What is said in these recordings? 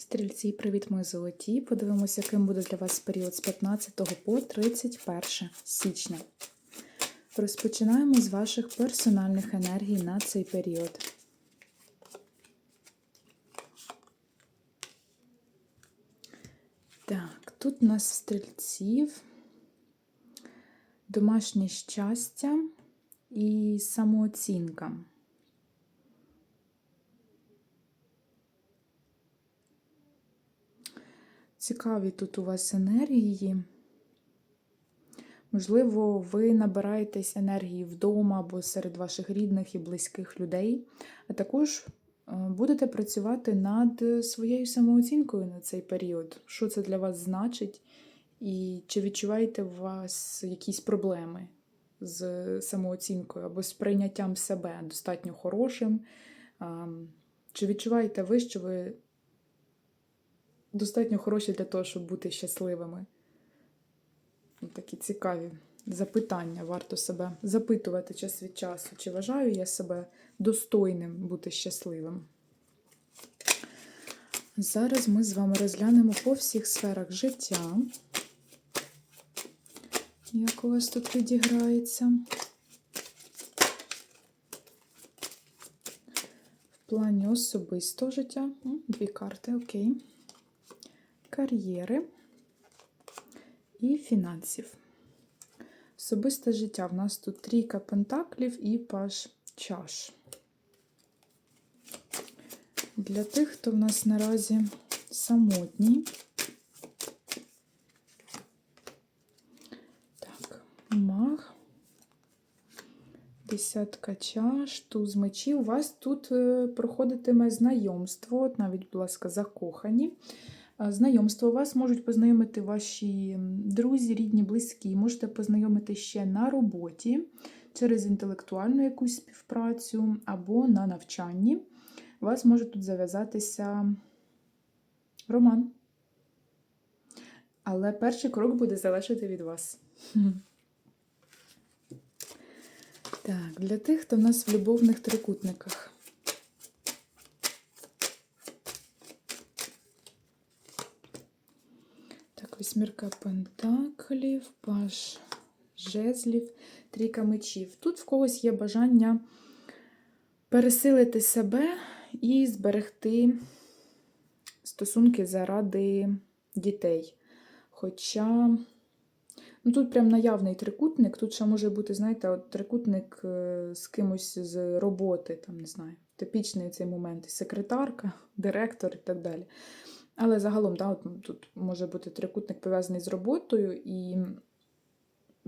Стрільці, привіт, мої золоті. Подивимося, яким буде для вас період з 15 по 31 січня. Розпочинаємо з ваших персональних енергій на цей період. Так, тут у нас стрільців, домашнє щастя і самооцінка. Цікаві тут у вас енергії. Можливо, ви набираєтесь енергії вдома або серед ваших рідних і близьких людей, а також е, будете працювати над своєю самооцінкою на цей період. Що це для вас значить? І чи відчуваєте у вас якісь проблеми з самооцінкою або з прийняттям себе достатньо хорошим? Чи відчуваєте ви, що ви достатньо хороші для того, щоб бути щасливими? Такі цікаві запитання варто себе запитувати час від часу, чи вважаю я себе достойним бути щасливим. Зараз ми з вами розглянемо по всіх сферах життя, як у вас тут відіграється. В плані особистого життя. Дві карти, окей. Кар'єри і фінансів. Особисте життя. В нас тут трійка пентаклів і паж чаш. Для тих, хто в нас наразі самотній. Так, маг. Десятка чаш, туз мечів. У вас тут е, проходитиме знайомство, от навіть, будь ласка, закохані. Знайомство вас можуть познайомити ваші друзі, рідні, близькі. Можете познайомити ще на роботі через інтелектуальну якусь співпрацю або на навчанні. Вас може тут зав'язатися роман. Але перший крок буде залежати від вас. Так, для тих, хто в нас в любовних трикутниках. Так, пентаклів, паж жезлів, трійка мечів. Тут в когось є бажання пересилити себе і зберегти стосунки заради дітей. Хоча ну, тут прям наявний трикутник, тут ще може бути, знаєте, от трикутник е, з кимось з роботи, там, не знаю, типічний цей момент, секретарка, директор і так далі. Але загалом, да, от тут може бути трикутник пов'язаний з роботою, і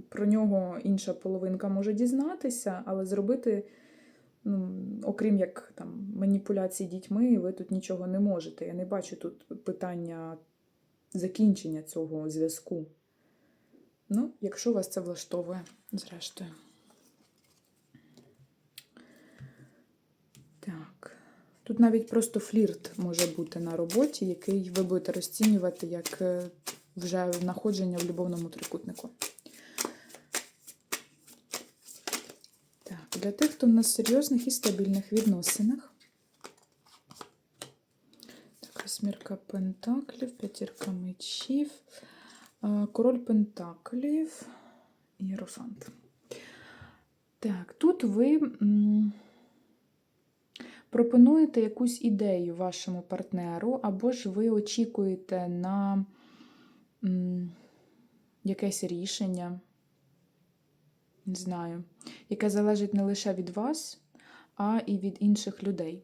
про нього інша половинка може дізнатися, але зробити, ну, окрім як там, маніпуляцій дітьми, ви тут нічого не можете. Я не бачу тут питання закінчення цього зв'язку. Ну, якщо вас це влаштовує, зрештою. Так. Тут навіть просто флірт може бути на роботі, який ви будете розцінювати як е, вже знаходження в любовному трикутнику. Так, для тих, хто в нас серйозних і стабільних відносинах. Так, восьмірка пентаклів, п'ятірка мечів, король пентаклів і. Так, тут ви. Пропонуєте якусь ідею вашому партнеру, або ж ви очікуєте на якесь рішення, не знаю, яке залежить не лише від вас, а і від інших людей.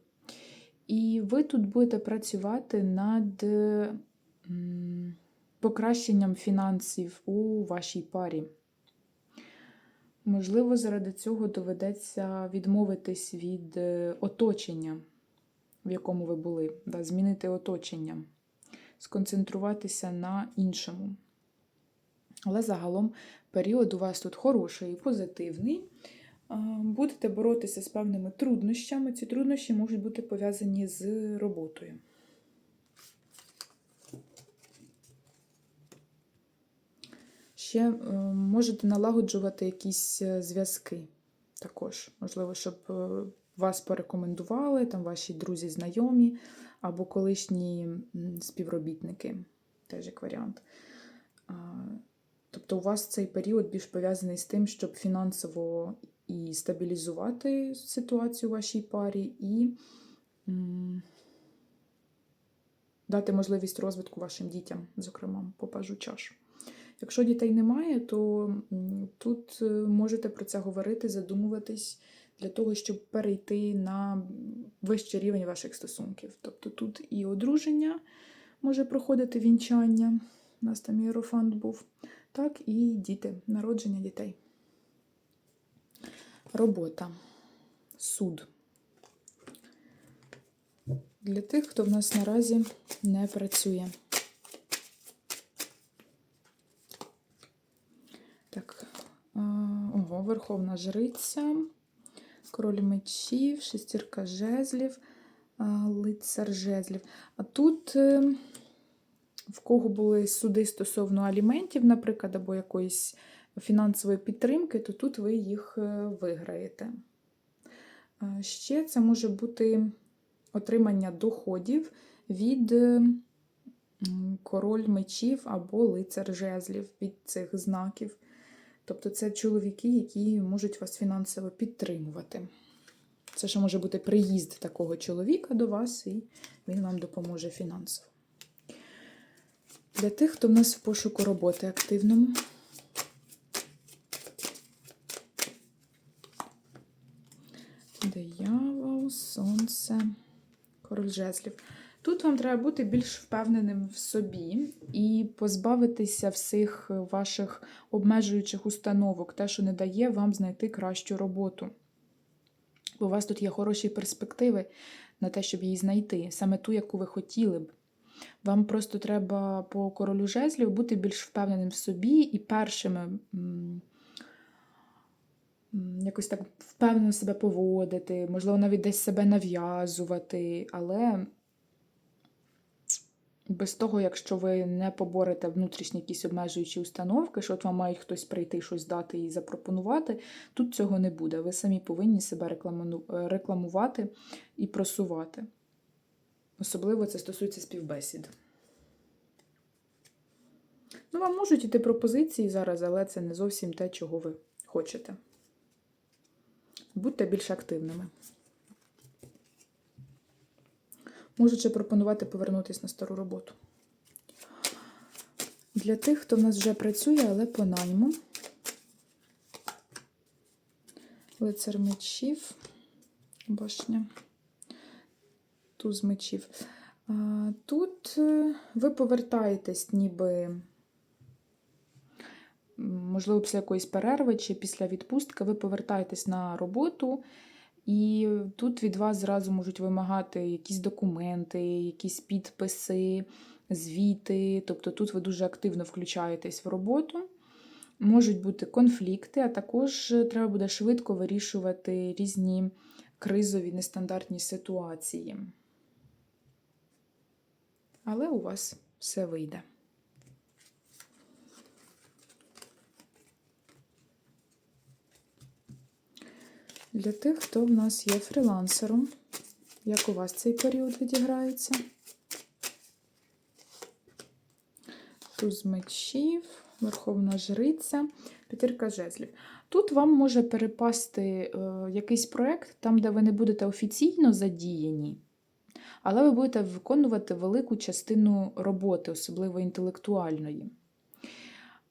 І ви тут будете працювати над покращенням фінансів у вашій парі. Можливо, заради цього доведеться відмовитись від е, оточення, в якому ви були, да, змінити оточення, сконцентруватися на іншому. Але загалом період у вас тут хороший позитивний. Будете боротися з певними труднощами. Ці труднощі можуть бути пов'язані з роботою. Ще е, можете налагоджувати якісь е, зв'язки також. Можливо, щоб е, вас порекомендували, там ваші друзі, знайомі або колишні співробітники, теж як варіант. Тобто у вас цей період більш пов'язаний з тим, щоб фінансово і стабілізувати ситуацію у вашій парі, і дати можливість розвитку вашим дітям, зокрема, по пажу чаш. Якщо дітей немає, то тут е, можете про це говорити, задумуватись для того, щоб перейти на вищий рівень ваших стосунків. Тобто тут і одруження може проходити вінчання, у нас там іерофант був, так і діти, народження дітей. Робота, суд. Для тих, хто в нас наразі не працює. Так, а, ого, Верховна Жриця, Король мечів, шестірка жезлів, лицар жезлів. А тут, е, в кого були суди стосовно аліментів, наприклад, або якоїсь фінансової підтримки, то тут ви їх е, виграєте. Ще це може бути отримання доходів від е, король мечів або лицар жезлів від цих знаків. Тобто це чоловіки, які можуть вас фінансово підтримувати. Це ще може бути приїзд такого чоловіка до вас, і він вам допоможе фінансово. Для тих, хто в нас в пошуку роботи активному. Диявол, сонце, король жезлів. Тут вам треба бути більш впевненим в собі і позбавитися всіх ваших обмежуючих установок, те, що не дає вам знайти кращу роботу. Бо у вас тут є хороші перспективи на те, щоб її знайти, саме ту, яку ви хотіли б. Вам просто треба по королю жезлів бути більш впевненим в собі і першими якось так впевнено себе поводити, можливо, навіть десь себе нав'язувати, але без того, якщо ви не поборете внутрішні якісь обмежуючі установки, що от вам мають хтось прийти, щось дати і запропонувати, тут цього не буде. Ви самі повинні себе е, рекламувати і просувати. Особливо це стосується співбесід. Ну, вам можуть іти пропозиції зараз, але це не зовсім те, чого ви хочете. Будьте більш активними. Можуть ще пропонувати повернутися на стару роботу. Для тих, хто в нас вже працює, але по найму. Лицар мечів, башня, туз мечів. Тут е, ви повертаєтесь, ніби, можливо, після якоїсь перерви чи після відпустки, ви повертаєтесь на роботу, і тут від вас зразу можуть вимагати якісь документи, якісь підписи, звіти. Тобто тут ви дуже активно включаєтесь в роботу. Можуть бути конфлікти, а також треба буде швидко вирішувати різні кризові нестандартні ситуації. Але у вас все вийде. Для тих, хто в нас є фрілансером, як у вас цей період відіграється? Туз мечів, Верховна Жриця, П'ятірка жезлів. Тут вам може перепасти е, якийсь проєкт, там, де ви не будете офіційно задіяні, але ви будете виконувати велику частину роботи, особливо інтелектуальної.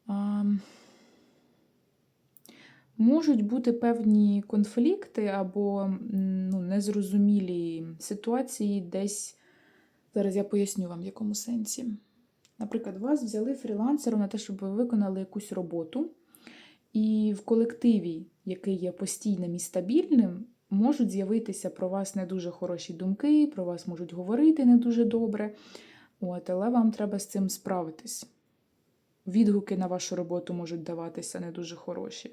А, Можуть бути певні конфлікти або ну, незрозумілі ситуації десь. Зараз я поясню вам, в якому сенсі. Наприклад, вас взяли фрілансером на те, щоб ви виконали якусь роботу, і в колективі, який є постійним і стабільним, можуть з'явитися про вас не дуже хороші думки, про вас можуть говорити не дуже добре. От, але вам треба з цим справитись. Відгуки на вашу роботу можуть даватися не дуже хороші.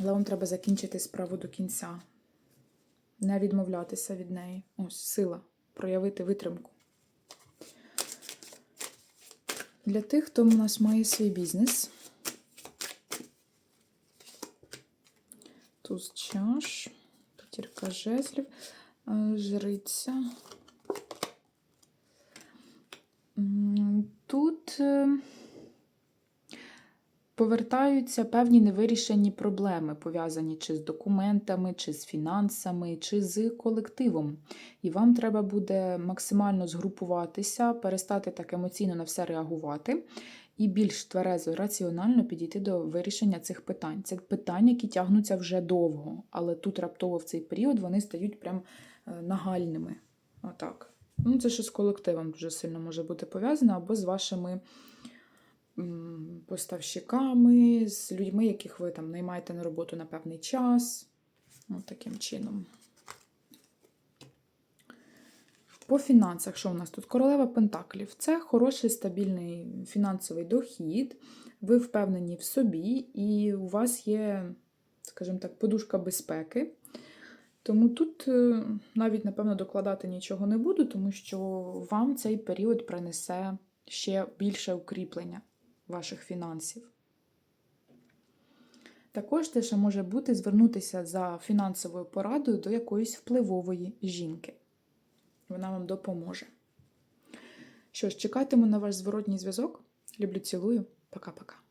Але вам треба закінчити справу до кінця, не відмовлятися від неї. Ось сила, проявити витримку. Для тих, хто у нас має свій бізнес. Туз чаш, П'ятірка жезлів, е, жриця. Тут е, повертаються певні невирішені проблеми, пов'язані чи з документами, чи з фінансами, чи з колективом. І вам треба буде максимально згрупуватися, перестати так емоційно на все реагувати і більш тверезо раціонально підійти до вирішення цих питань. Це питання, які тягнуться вже довго, але тут раптово в цей період вони стають прям е, нагальними. Отак. Ну, це ще з колективом дуже сильно може бути пов'язано, або з вашими поставщиками, з людьми, яких ви там наймаєте на роботу на певний час. От таким чином. По фінансах, що у нас тут? Королева Пентаклів. Це хороший стабільний фінансовий дохід. Ви впевнені в собі, і у вас є, скажімо так, подушка безпеки. Тому тут е, навіть, напевно, докладати нічого не буду, тому що вам цей період принесе ще більше укріплення ваших фінансів. Також те, що може бути звернутися за фінансовою порадою до якоїсь впливової жінки. Вона вам допоможе. Що ж, чекатиму на ваш зворотній зв'язок. Люблю, цілую. Пока-пока.